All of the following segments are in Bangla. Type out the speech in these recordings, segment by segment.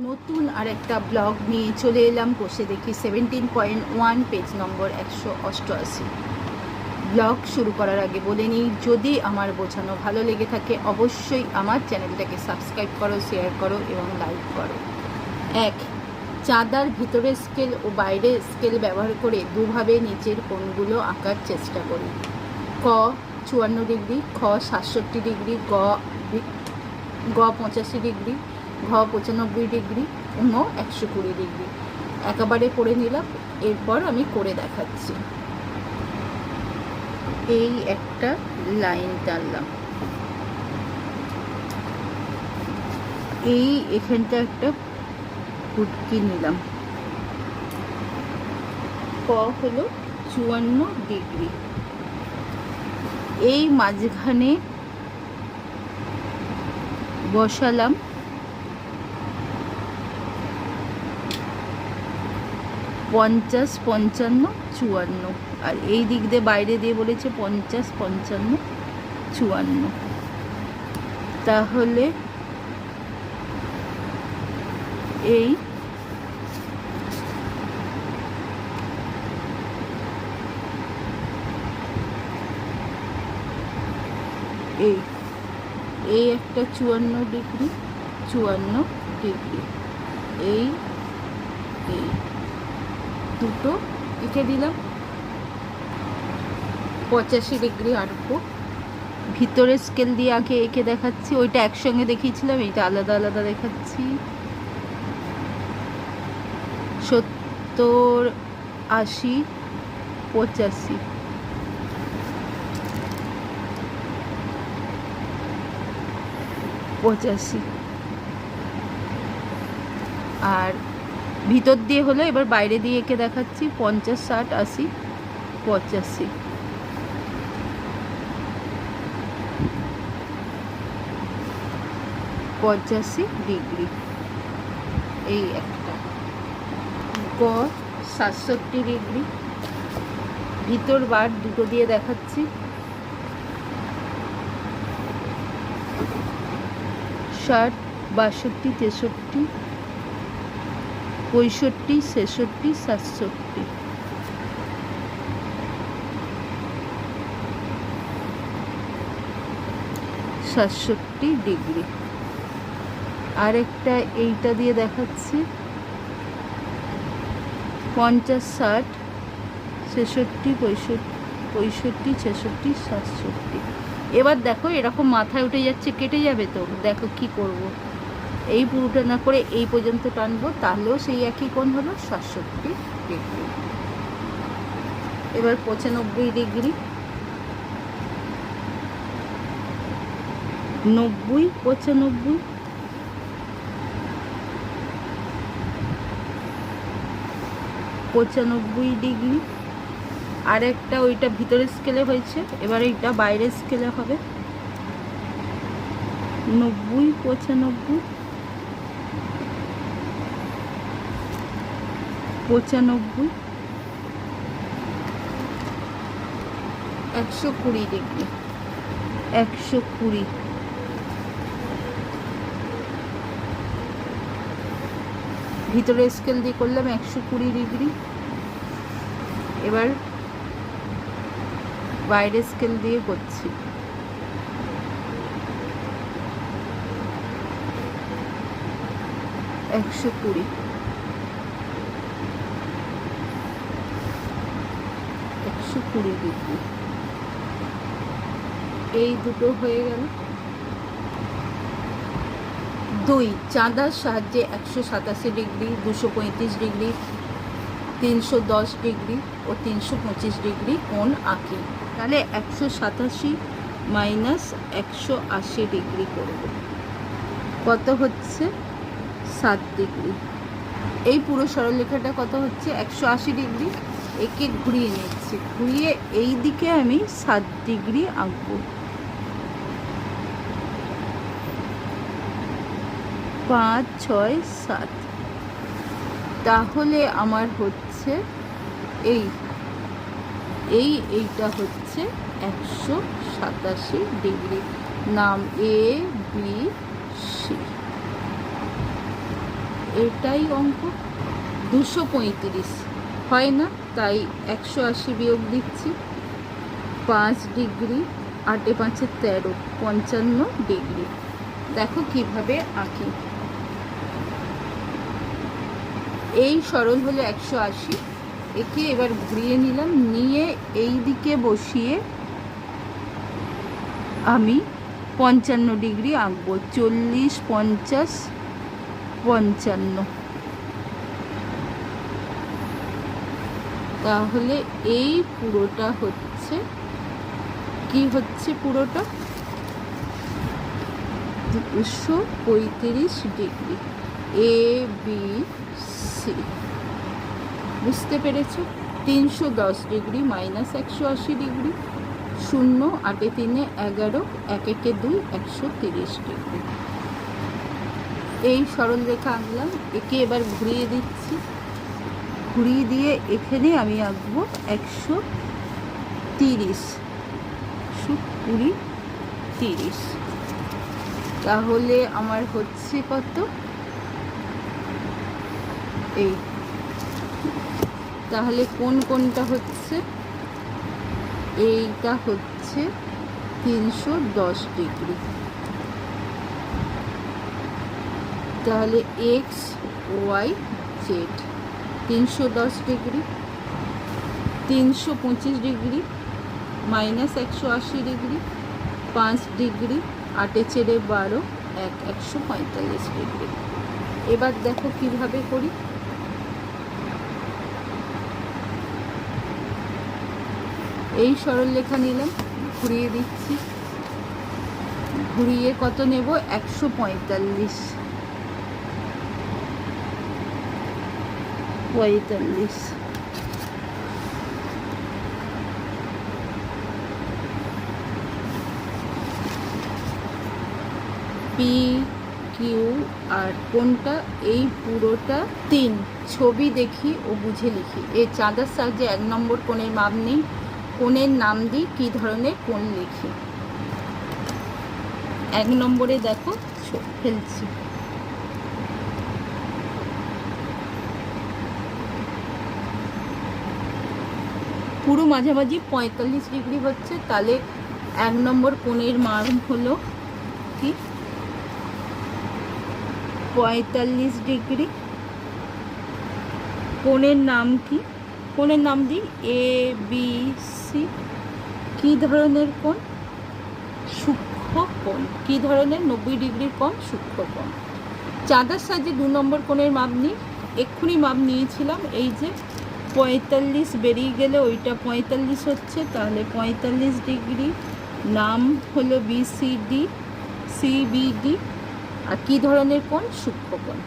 নতুন আর একটা ব্লগ নিয়ে চলে এলাম। বসে দেখি seventeen point one page number একশো অষ্টআশি। ব্লগ শুরু করার আগে বলে নিই, যদি আমার বোঝানো ভালো লেগে থাকে, অবশ্যই আমার চ্যানেলটাকে সাবস্ক্রাইব করো শেয়ার করো এবং লাইক করো। এক, চাঁদার ভিতরের স্কেল ও বাইরের স্কেল ব্যবহার করে দুভাবে নিচের কোণগুলো আঁকার চেষ্টা করি। ক, চুয়ান্ন ডিগ্রি, খ, সাতষট্টি ডিগ্রি, গ গ, পঁচাশি ডিগ্রি ঘ পঁচানব্বই ডিগ্রি ঙ একশো কুড়ি ডিগ্রি। একেবারে করে নিলাম, এরপর আমি করে দেখাচ্ছি। এই একটা লাইন টানলাম। এই এখানটা একটা ফুটকি নিলাম। ক হলো চুয়ান্ন ডিগ্রি। এই মাঝখানে বসালাম পঞ্চাশ, পঞ্চান্ন, চুয়ান্ন। আর এই দিক দিয়ে বাইরে দিয়ে বলেছে পঞ্চাশ, পঞ্চান্ন, চুয়ান্ন। তাহলে এই এই এই একটা চুয়ান্ন ডিগ্রি চুয়ান্ন ডিগ্রি। এই এই। দুটো এঁকে দিলাম। পঁচাশি ডিগ্রি আঁকবো ভিতরে স্কেল দিয়ে আগে এঁকে দেখাচ্ছি। ওইটা একসঙ্গে দেখিয়েছিলাম, এইটা আলাদা আলাদা দেখাচ্ছি। সত্তর, আশি, পঁচাশি। পঁচাশি। আর ভিতর দিয়ে হলো, এবার বাইরে দিয়ে এঁকে দেখাচ্ছি, পঞ্চাশ, ষাট, আশি, পঁচাশি। পঁচাশি ডিগ্রি। এই একটা। গ সাতষট্টি ডিগ্রি। ভিতর বার দুটো দিয়ে দেখাচ্ছি। ষাট, বাষট্টি, তেষট্টি পঁয়ষট্টি, ছেষট্টি, সাতষট্টি। সাতষট্টি ডিগ্রি। আরেকটা এইটা দিয়ে দেখাচ্ছি। পঞ্চাশ, ষাট, ছেষট্টি, পঁয়ষট্টি পঁয়ষট্টি, ছেষট্টি, সাতষট্টি। এবার দেখো এরকম মাথায় উঠে যাচ্ছে, কেটে যাবে তো। দেখো কি করব। এই পুরোটা না করে এই পর্যন্ত টানবো, তাহলেও সেই একই কোণ হলো সাতষট্টি ডিগ্রি। এবার পঁচানব্বই ডিগ্রি। নব্বই, পঁচানব্বই। পঁচানব্বই ডিগ্রি। আর একটা ওইটা ভিতরের স্কেলে হয়েছে, এবার এইটা বাইরের স্কেলে হবে। নব্বই, পঁচানব্বই। পঁচানব্বই। একশো কুড়ি ডিগ্রি। একশো কুড়ি। ভিতরে স্কেল দিয়ে করলাম একশো কুড়ি ডিগ্রি। এবার বাইরে স্কেল দিয়ে করছি। একশো কুড়ি। একশো কুড়ি ডিগ্রি। এই দুটো হয়ে গেল। দুই, চাঁদার সাহায্যে একশো সাতাশি ডিগ্রি, দুশো পঁয়ত্রিশ ডিগ্রি, তিনশো দশ ডিগ্রি ও তিনশো পঁচিশ ডিগ্রি কোণ আঁকি। তাহলে একশো সাতাশি মাইনাস একশো আশি ডিগ্রি করব কত হচ্ছে? সাত ডিগ্রি। এই পুরো সরলরেখাটা কত হচ্ছে? একশো আশি ডিগ্রি। একে ঘুরিয়ে নিচ্ছি ঘুরিয়ে এই দিকে আমি সাত ডিগ্রি আঁকবো। পাঁচ, ছয়, সাত। তাহলে আমার হচ্ছে এই। এই, এইটা হচ্ছে একশো সাতাশি ডিগ্রি। নাম এ, বি, সি। এটাই অঙ্ক। দুশো পঁয়ত্রিশ। হয় না? তাই একশো আশি বিয়োগ দিচ্ছি। পাঁচ ডিগ্রি, আটে পাঁচে তেরো, পঞ্চান্ন ডিগ্রি। দেখো কীভাবে আঁকি। এই সরল হলো একশো আশি। একে এবার ঘুরিয়ে নিলাম, নিয়ে এই দিকে বসিয়ে আমি পঞ্চান্ন ডিগ্রি আঁকবো। চল্লিশ, পঞ্চাশ, পঞ্চান্ন। তাহলে এই পুরোটা হচ্ছে, কি হচ্ছে পুরোটা? দুশো পঁয়ত্রিশ ডিগ্রি। এ বি সি বুঝতে পেরেছ? তিনশো দশ ডিগ্রি মাইনাস একশো আশি ডিগ্রি। শূন্য, আটে তিনে এগারো এক একে দুই, একশো তিরিশ ডিগ্রি। এই সরল রেখা আঁকলাম। একে এবার ঘুরিয়ে দিচ্ছি। ঘুরিয়ে দিয়ে এখানে আমি আঁকবো একশো তিরিশ। একশো কুড়ি তিরিশ। তাহলে আমার হচ্ছে কত? এই। তাহলে কোন কোনটা হচ্ছে? এইটা হচ্ছে তিনশো দশ ডিগ্রি। তাহলে এক্স, ওয়াই, জেড। তিনশো দশ ডিগ্রি, তিনশো পঁচিশ ডিগ্রি, মাইনাস একশো আশি ডিগ্রি, পাঁচ ডিগ্রি, আটে চেড়ে বারো, এক একশো পঁয়তাল্লিশ ডিগ্রি। এবার দেখো কীভাবে করি। এই সরল লেখা নিলাম, ঘুরিয়ে দিচ্ছি। ঘুরিয়ে কত নেব? একশো পঁয়তাল্লিশ। পঁয়তাল্লিশ পি কিউ আর কোনটা? এই পুরোটা তিন। ছবি দেখি ও বুঝে লিখি। এই চাঁদার সাহায্যে এক নম্বর কোণের মাপ নেই, কোণের নাম দিই, কী ধরনের কোণ লিখি? এক নম্বরে দেখো ফেলছি। পুরো মাঝামাঝি পঁয়তাল্লিশ ডিগ্রি হচ্ছে, তাহলে এক নম্বর কোণের মান হলো কি? পঁয়তাল্লিশ ডিগ্রি। কোণের নাম কি? কোণের নাম দিই এ বি সি কী ধরনের কোণ? সূক্ষ্ম কোণ। কী ধরনের? নব্বই ডিগ্রির কোণ, সূক্ষ্ম কোণ। চাঁদার সাহায্যে দু নম্বর কোণের মাপ নিই। এক্ষুনি মাপ নিয়েছিলাম, এই যে পঁয়তাল্লিশ বেরিয়ে গেলে ওইটা পঁয়তাল্লিশ হচ্ছে, তাহলে পঁয়তাল্লিশ ডিগ্রি। নাম হলো বিসিডি সিবিডি আর কী ধরনের কোণ? সূক্ষ্ম কোণ।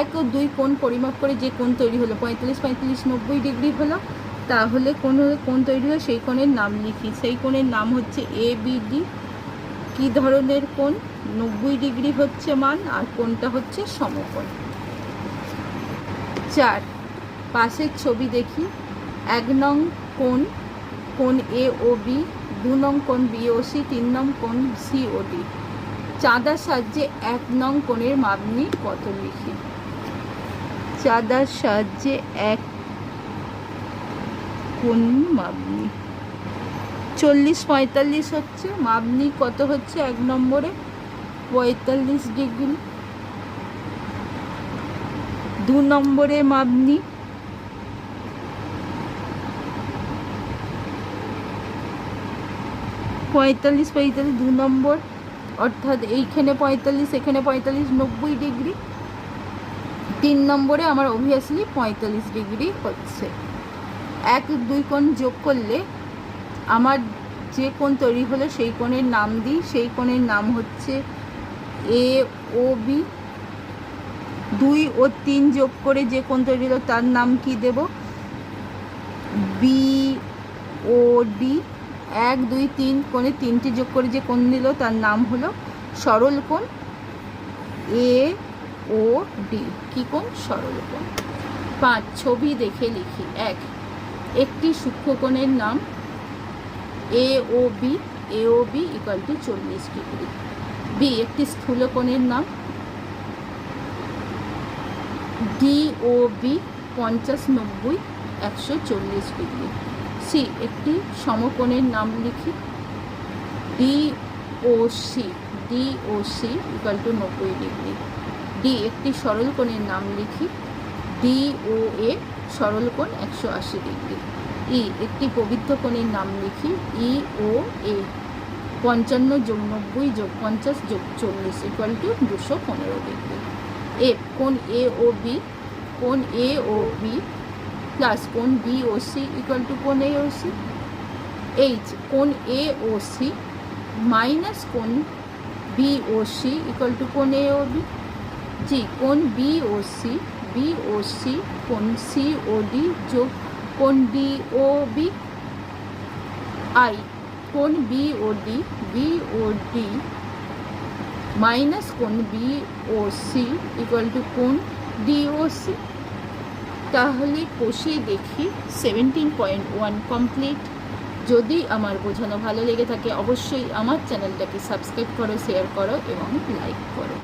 এক ও দুই কোণ পরিমাপ করে যে কোণ তৈরি হলো, পঁয়তাল্লিশ পঁয়তাল্লিশ, নব্বই ডিগ্রি হলো, তাহলে কোন কোণ তৈরি হলো? সেই কোণের নাম লিখি। সেই কোণের নাম হচ্ছে এ বিডি কী ধরনের কোণ? নব্বই ডিগ্রি হচ্ছে মান, আর কোণটা হচ্ছে সমকোণ। চার পাশের ছবি দেখি। এক নং কোণ কোণ এ ও বি দু নং কোণ বি ও সি তিন নং কোণ সি ও ডি চাঁদার সাহায্যে এক নং কোণের মাপ নিই কত লিখি? চাঁদার সাহায্যে এক কোণ মাপনি। চল্লিশ পঁয়তাল্লিশ হচ্ছে, মাপনি কত হচ্ছে এক নম্বরে? পঁয়তাল্লিশ ডিগ্রি। দু নম্বরে মাপ পঁয়তাল্লিশ পঁয়তাল্লিশ, দু নম্বর। অর্থাৎ এইখানে পঁয়তাল্লিশ, এখানে পঁয়তাল্লিশ, নব্বই ডিগ্রি। তিন নম্বরে আমার অবভিয়াসলি পঁয়তাল্লিশ ডিগ্রি হচ্ছে। এক, দুই কোণ যোগ করলে আমার যে কোণ তৈরি হলো সেই কোণের নাম দিই। সেই কোণের নাম হচ্ছে এ ও বি। দুই ও তিন যোগ করে যে কোণ তৈরি হলো তার নাম কি দেব? B O D. এক, দুই, তিন, কোণে তিনটি যোগ করে যে কোণ দিল তার নাম হলো সরল কোণ। A, O, D. কী কোণ? সরল কোণ। পাঁচ, ছবি দেখে লিখি। এক, একটি সূক্ষ্মকোণের নাম। A, O, B. A, O, B equal to চল্লিশ ডিগ্রি। বি, একটি স্থূলকোণের নাম। ডি, ও, বি পঞ্চাশ নব্বই একশো চল্লিশ ডিগ্রি। সি, একটি সমকোণের নাম লিখি। D O C, D O C equal to নব্বই ডিগ্রি ডি, একটি সরল কোণের নাম লিখি। ডি ও এ সরল কোণ একশো আশি ডিগ্রি ই, একটি পবিত্র কোণের নাম লিখি। ই ও এ, পঞ্চান্ন যোগ নব্বই যোগ পঞ্চাশ যোগ চল্লিশ ইকুয়াল টু দুশো পনেরো ডিগ্রি এফ কোন এ ও বি কোন এ ও বি প্লাস কোণ B O C equal to কোণ এ সি এইচ কোণ এ ও সি মাইনাস কোণ B O C equal to কোণ এ ও বি জি কোণ B O C B O C কোণ সি ও ডি যোগ কোণ ডি ও বি আই কোণ B O D B O D minus কোণ B O C equal to কোণ ডি ও সি তাহলে কষে দেখি। সেভেন্টিন পয়েন্ট ওয়ান কমপ্লিট যদি আমার বোঝানো ভালো লেগে থাকে, অবশ্যই আমার চ্যানেলটাকে সাবস্ক্রাইব করো শেয়ার করো, এবং লাইক করো।